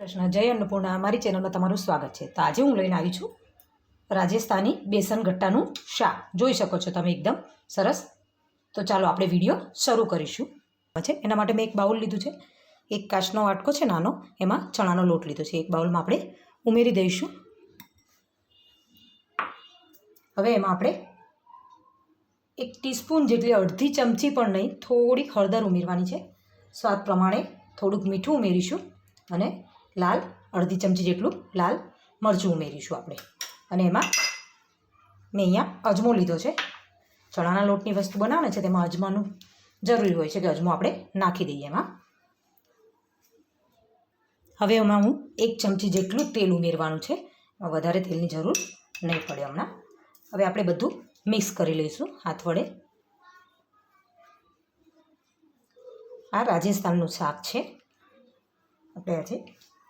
કૃષ્ણ જય અન્નપૂર્ણા અમારી ચેનલમાં તમારું સ્વાગત છે. તો આજે હું લઈને આવી છું રાજસ્થાની બેસન ગટ્ટાનું શાક. જોઈ શકો છો તમે એકદમ સરસ. તો ચાલો આપણે વીડિયો શરૂ કરીશું. છે. એના માટે મેં એક બાઉલ લીધું છે. એક કાચનો વાટકો છે નાનો. એમાં ચણાનો લોટ લીધો છે. એક બાઉલમાં આપણે ઉમેરી દઈશું. હવે એમાં આપણે એક ટીસ્પૂન જેટલી અડધી ચમચી પણ નહીં, થોડીક હળદર ઉમેરવાની છે. સ્વાદ પ્રમાણે થોડુંક મીઠું ઉમેરીશું અને લાલ, અડધી ચમચી જેટલું લાલ મરચું ઉમેરીશું આપણે. અને એમાં મેં અહીંયા અજમો લીધો છે. ચણાના લોટની વસ્તુ બનાવે છે, તેમાં અજમાનું જરૂરી હોય છે કે અજમો આપણે નાખી દઈએ એમાં. હવે એમાં હું એક ચમચી જેટલું તેલ ઉમેરવાનું છે. વધારે તેલની જરૂર નહીં પડે હમણાં. હવે આપણે બધું મિક્સ કરી લઈશું હાથ વડે આ રાજસ્થાનનું શાક છે. આપણે આજે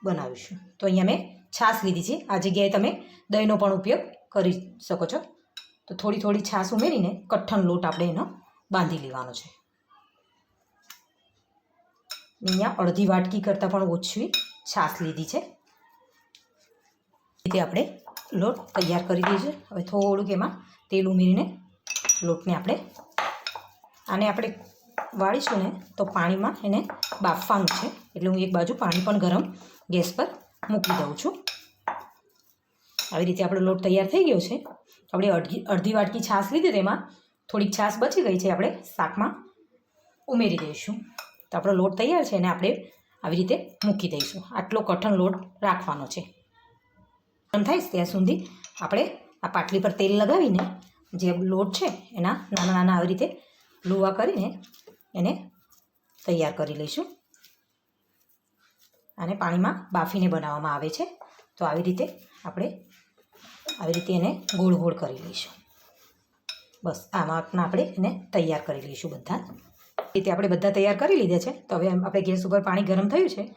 બનાવીશું. તો અહીંયા મેં છાશ લીધી છે. આ જગ્યાએ તમે દહીંનો પણ ઉપયોગ કરી શકો છો. તો થોડી થોડી છાશ ઉમેરીને કઠ્ઠન લોટ આપણે એનો બાંધી લેવાનો છે. અહીંયા અડધી વાટકી કરતાં પણ ઓછી છાશ લીધી છે. રીતે આપણે લોટ તૈયાર કરી દઈશું હવે થોડુંક એમાં તેલ ઉમેરીને લોટને આપણે આને આપણે વાળીશું ને તો પાણીમાં એને બાફવાનું છે. એટલે હું એક બાજુ પાણી પણ ગરમ ગેસ પર મૂકી દઉં છું. આવી રીતે આપણો લોટ તૈયાર થઈ ગયો છે. આપણે અડધી અડધી વાટકી છાશ લીધી તેમાં થોડીક છાશ બચી ગઈ છે, આપણે શાકમાં ઉમેરી દઈશું. તો આપણો લોટ તૈયાર છે એને આપણે આવી રીતે મૂકી દઈશું. આટલો કઠણ લોટ રાખવાનો છે. ગરમ થાય ત્યાં સુધી આપણે આ પાટલી પર તેલ લગાવીને જે લોટ છે એના નાના નાના આવી રીતે લુવા કરીને એને તૈયાર કરી લઈશું. આને પાણીમાં બાફીને બનાવવામાં આવે છે. તો આવી રીતે આપણે આવી રીતે એને ગોળ ગોળ કરી લઈશું. બસ આમાં આપણે એને તૈયાર કરી લઈશું બધા. રીતે આપણે બધા તૈયાર કરી લીધા છે. તો હવે આપણે ગેસ ઉપર પાણી ગરમ થયું છે.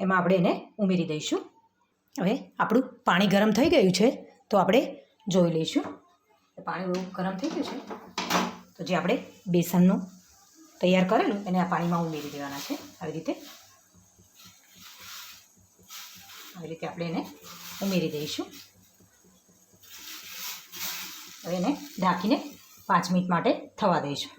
એમાં આપણે એને ઉમેરી દઈશું. હવે આપણું પાણી ગરમ થઈ ગયું છે, તો આપણે જોઈ લઈશું. પાણી બહુ ગરમ થઈ ગયું છે. તો જે આપણે બેસનનું તૈયાર કરેલું એને આ પાણીમાં ઉમેરી દેવાના છે. આવી રીતે આવી રીતે આપણે એને ઉમેરી દઈશું. હવે એને ઢાંકીને પાંચ મિનિટ માટે થવા દઈશું.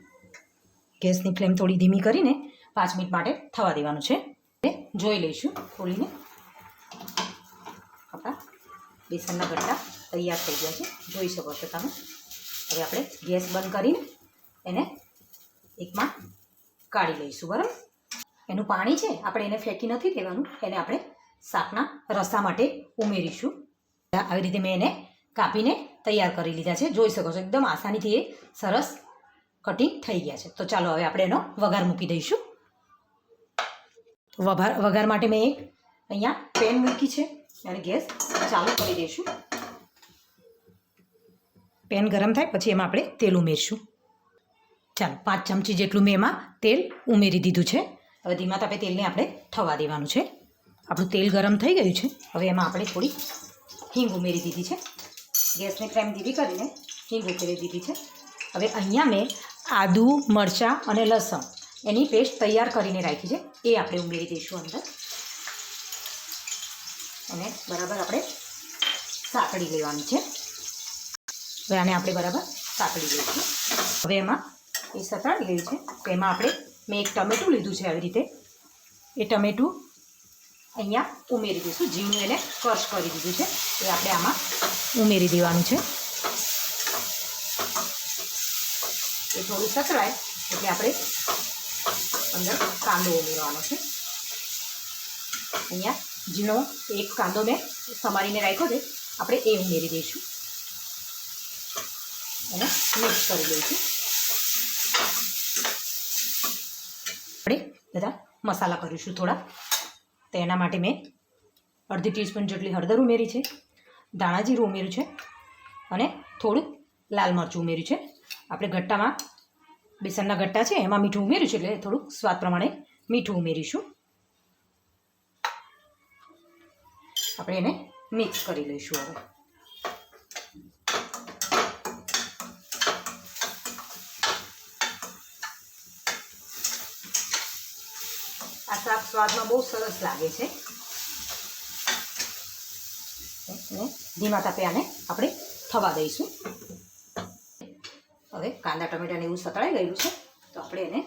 ગેસની ફ્લેમ થોડી ધીમી કરીને પાંચ મિનિટ માટે થવા દેવાનું છે. એ જોઈ લઈશું ખોલીને આપણા બેસનના ગટ્ટા તૈયાર થઈ ગયા છે. જોઈ શકો છો તમે. હવે આપણે ગેસ બંધ કરીને એને એકમાં કાઢી લઈશું, બરાબર? એનું પાણી છે, આપણે એને ફેંકી નથી દેવાનું, એને આપણે શાકના રસા માટે ઉમેરીશું. આવી રીતે મેં એને કાપીને તૈયાર કરી લીધા છે. જોઈ શકો છો, એકદમ આસાનીથી એ સરસ કટિંગ થઈ ગયા છે. તો ચાલો, હવે આપણે એનો વઘાર મૂકી દઈશું. વઘાર વઘાર માટે મેં એક અહીંયા પેન મૂકી છે, અને ગેસ ચાલુ કરી દઈશું. પેન ગરમ થાય, પછી એમાં આપણે તેલ ઉમેરશું. ચાલો, પાંચ ચમચી જેટલું મેં એમાં તેલ ઉમેરી દીધું છે. હવે ધીમા તાપે તેલને આપણે થવા દેવાનું છે. આપણું તેલ ગરમ થઈ ગયું છે. હવે એમાં આપણે થોડી હિંગ ઉમેરી દીધી છે. ગેસને ફ્લેમ ધીરી કરીને હિંગ ઉમેરી દીધી છે. હવે અહીંયા મેં આદુ, મરચાં અને લસણ એની પેસ્ટ તૈયાર કરીને રાખી છે. એ આપણે ઉમેરી દઈશું અંદર. અને બરાબર આપણે સાંકળી લેવાની છે. હવે આને આપણે બરાબર સાંકળી લઈશું. હવે એમાં એ સતાડી ગયું છે. તો એમાં આપણે મેં એક ટમેટું લીધું છે આવી રીતે. એ ટમેટું અહીંયા ઉમેરી દઈશું. ઝીણું એને ક્રશ કરી દીધું છે. એ આપણે આમાં ઉમેરી દેવાનું છે. એ થોડું સતરાય એટલે આપણે અંદર કાંદો ઉમેરવાનો છે. અહીંયા ઝીણો એક કાંદો મેં સમારીને રાખ્યો છે. આપણે એ ઉમેરી દઈશું. અને મિક્સ કરી દઈશું. આપણે બધા મસાલા કરીશું થોડા. તો એના માટે મેં અડધી ટીસ્પૂન જેટલી હળદર ઉમેરી છે, ધાણા જીરું ઉમેર્યું છે અને થોડુંક લાલ મરચું ઉમેર્યું છે. આપણે ગટ્ટામાં, બેસનના ગટ્ટા છે, એમાં મીઠું ઉમેર્યું છે એટલે થોડુંક સ્વાદ પ્રમાણે મીઠું ઉમેરીશું. આપણે એને મિક્સ કરી લઈશું હવે. આ શાક સ્વાદમાં બહુ સરસ લાગે છે. અને ધીમા તાપે આને આપણે થવા દઈશું. હવે કાંદા ટમેટાને એવું સતળાઈ ગયેલું છે, તો આપણે એને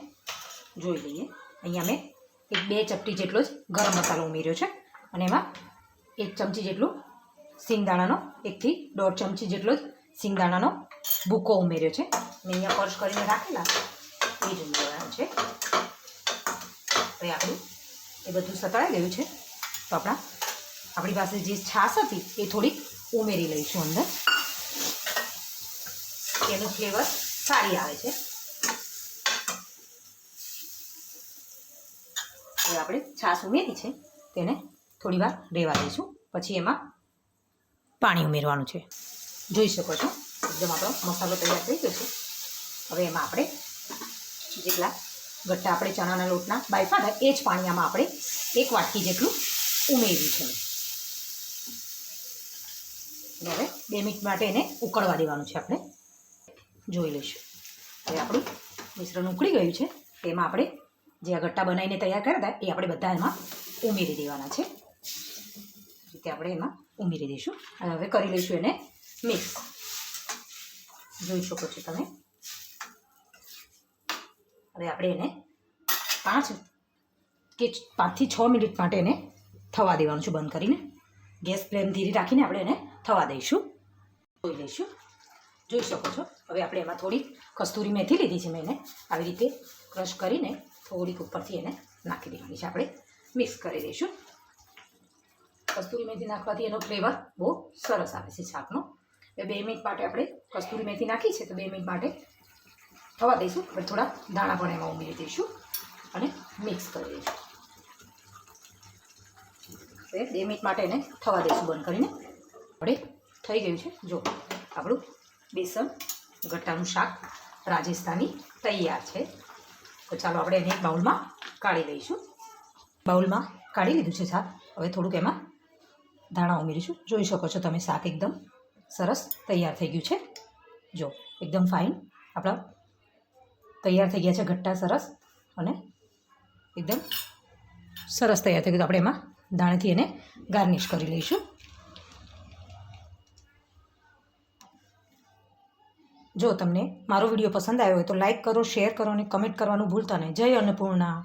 જોઈ લઈએ. અહીંયા મેં એક બે ચપટી જેટલો જ ગરમ મસાલો ઉમેર્યો છે, અને એમાં એક ચમચી જેટલું સિંગદાણાનો, એકથી દોઢ ચમચી જેટલો જ સિંગદાણાનો ભૂકો ઉમેર્યો છે. મેં અહીંયા પર્શ કરીને રાખેલા, એ જ ઉમેરવાનું છે. હવે આપણું એ બધું સતળાઈ ગયું છે. તો આપણા આપણી પાસે જે છાશ હતી એ થોડીક ઉમેરી લઈશું અંદર. એનું ફ્લેવર સારી આવે છે. આપણે છાશ ઉમેરી છે. તેને થોડી વાર રેવા દઈશું. પછી એમાં પાણી ઉમેરવાનું છે. જોઈ શકો છો? એકદમ આપણો મસાલો તૈયાર થઈ ગયો છે. હવે એમાં આપણે જેટલા ગટ્ટા આપણે ચણાના લોટના બાયફા એ જ પાણી આમાં આપણે એક વાટકી જેટલું ઉમેર્યું છે. હવે બે મિનિટ માટે એને ઉકળવા દેવાનું છે આપણે. જોઈ લઈશું. હવે આપણું મિશ્રણ ઉકળી ગયું છે. તેમાં આપણે જે આ ગટ્ટા બનાવીને તૈયાર કર્યા હતા, એ આપણે બધા એમાં ઉમેરી દેવાના છે. રીતે આપણે એમાં ઉમેરી દઈશું. અને હવે કરી લઈશું એને મિક્સ. જોઈ શકો છો તમે. હવે આપણે એને પાંચ કે પાંચથી છ મિનિટ માટે એને થવા દેવાનું છે બંધ કરીને. ગેસ ફ્લેમ ધીરી રાખીને આપણે એને થવા દઈશું. જોઈ લઈશું. જોઈ શકો છો. હવે આપણે એમાં થોડી કસ્તુરી મેથી લીધી છે મેં એને. આવી રીતે ક્રશ કરીને થોડીક ઉપરથી એને નાખી દેવાની છે આપણે. મિક્સ કરી દઈશું. કસ્તુરી મેથી નાખવાથી એનો ફ્લેવર બહુ સરસ આવે છે શાકનો. એ બે મિનિટ માટે આપણે કસ્તુરી મેથી નાખી છે તો બે મિનિટ માટે થવા દઈશું. હવે થોડા દાણા પણ એમાં ઉમેરી દઈશું અને મિક્સ કરી દઈશું. બે મિનિટ માટે એને થવા દઈશું બંધ કરીને. હવે થઈ ગયું છે. જો, આપણું બેસન ગટ્ટાનું શાક રાજસ્થાની તૈયાર છે. તો ચાલો આપણે એને બાઉલમાં કાઢી લઈશું. બાઉલમાં કાઢી લીધું છે શાક. હવે થોડુંક એમાં ધાણા ઉમેરીશું. જોઈ શકો છો તમે શાક એકદમ સરસ તૈયાર થઈ ગયું છે. જો, એકદમ ફાઇન આપણા તૈયાર થઈ ગયા છે ઘટ્ટા સરસ અને એકદમ સરસ તૈયાર થઈ ગયું. આપણે એમાં દાણેથી એને ગાર્નિશ કરી લઈશું. જો તમને મારો વીડિયો પસંદ આવ્યો હોય તો લાઇક કરો, શેર કરો અને કમેન્ટ કરવાનું ભૂલતા નહીં. જય અન્નપૂર્ણા.